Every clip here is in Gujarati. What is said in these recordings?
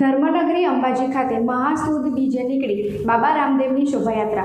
ધર્મનગરી અંબાજી ખાતે મહાસુદ બીજે નીકળી બાબા રામદેવની શોભાયાત્રા.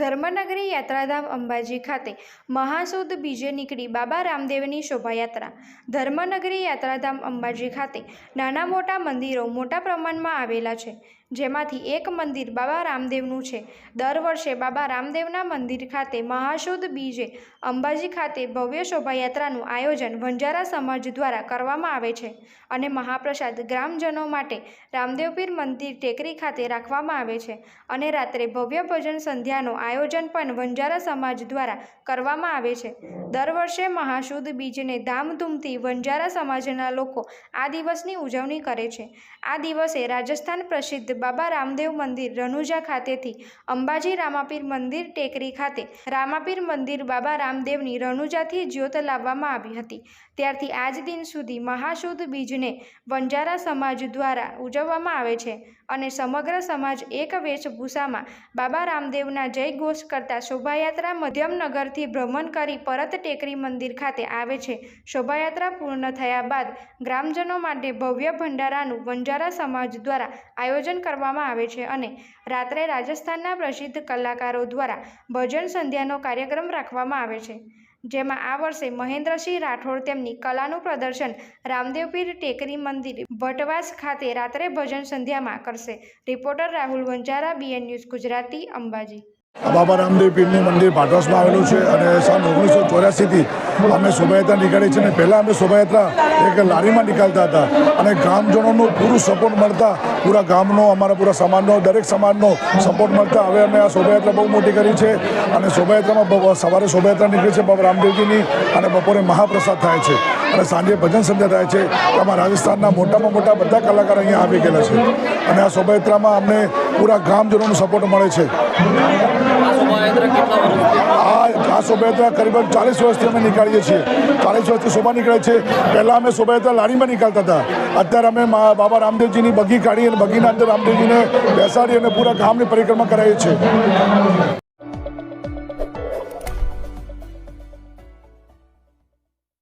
ધર્મનગરી યાત્રાધામ અંબાજી ખાતે મહાસુદ બીજે નીકળી બાબા રામદેવની શોભાયાત્રા. ધર્મનગરી યાત્રાધામ અંબાજી ખાતે નાના મોટા મંદિરો મોટા પ્રમાણમાં આવેલા છે. જેમાંથી એક મંદિર બાબા રામદેવનું છે. દર વર્ષે બાબા રામદેવના મંદિર ખાતે મહાશુદ્ધ બીજે અંબાજી ખાતે ભવ્ય શોભાયાત્રાનું આયોજન વંજારા સમાજ દ્વારા કરવામાં આવે છે અને મહાપ્રસાદ ગ્રામજનો માટે રામદેવપીર મંદિર ટેકરી ખાતે રાખવામાં આવે છે અને રાત્રે ભવ્ય ભજન સંધ્યાનું આયોજન પણ વંજારા સમાજ દ્વારા કરવામાં આવે છે. દર વર્ષે મહાશુદ્ધ બીજને ધામધૂમથી વંજારા સમાજના લોકો આ દિવસની ઉજવણી કરે છે. આ દિવસે રાજસ્થાન પ્રસિદ્ધ બાબા રામદેવ મંદિર, રનુજા ખાતેથી અંબાજી રામાપીર મંદિર, ટેકરી ખાતે. રામાપીર મંદિર બાબા રામદેવની રનુજાથી જ્યોત લાવવામાં આવી હતી. ત્યારથી આજ દિન સુધી મહાશુદ્ધ બીજને વંજારા સમાજ દ્વારા ઉજવવામાં આવે છે અને સમગ્ર સમાજ એક વેશભૂષામાં બાબા રામદેવના જય ઘોષ કરતા શોભાયાત્રા મધ્યમનગરથી ભ્રમણ કરી પરત ટેકરી મંદિર ખાતે આવે છે. શોભાયાત્રા પૂર્ણ થયા બાદ ગ્રામજનો માટે ભવ્ય ભંડારાનું વંજારા સમાજ દ્વારા આયોજન કરવામાં આવે છે અને રાત્રે રાજસ્થાનના પ્રસિદ્ધ કલાકારો દ્વારા ભજન સંધ્યાનો કાર્યક્રમ રાખવામાં આવે છે. જેમાં આ વર્ષે મહેન્દ્રસિંહ રાઠોડ તેમની કલાનું પ્રદર્શન રામદેવપીર ટેકરી મંદિર ભટવાસ ખાતે રાત્રે ભજન સંધ્યામાં કરશે. Reporter Rahul Vanjara BN news Gujarati, Ambaji. Baba Ramdev પીરનું મંદિર પાટોસમાં આવેલું છે અને સન ઓગણીસો ચોર્યાસીથી અમે શોભાયાત્રા નીકળી છે અને પહેલાં અમે શોભાયાત્રા એક લારીમાં નીકળતા હતા અને ગામજનોનો પૂરું સપોર્ટ મળતા, પૂરા ગામનો, અમારા પૂરા સમાજનો, દરેક સમાજનો સપોર્ટ મળતા. હવે અમે આ શોભાયાત્રા બહુ મોટી કરી છે અને શોભાયાત્રામાં સવારે શોભાયાત્રા નીકળી છે બાબા રામદેવજીની અને બપોરે મહાપ્રસાદ થાય છે. અને સાંજે ભજન સંધ્યા થાય છે તેમાં રાજસ્થાનના મોટામાં મોટા બધા કલાકાર અહીંયા આવી ગયેલા છે. અને આ શોભાયાત્રામાં અમને પૂરા ગામજનોનો સપોર્ટ મળે છે. આ આ શોભાયાત્રા કરીબન ચાલીસ વર્ષથી અમે નીકાળીએ છીએ. ચાલીસ વર્ષથી શોભા નીકળે છે. પહેલાં અમે શોભાયાત્રા લારીમાં નીકળતા હતા. અત્યારે અમે બાબા રામદેવજીની બગી કાઢી અને બગીના અંદર રામદેવજીને બેસાડી અને પૂરા ગામની પરિક્રમા કરાવીએ છીએ.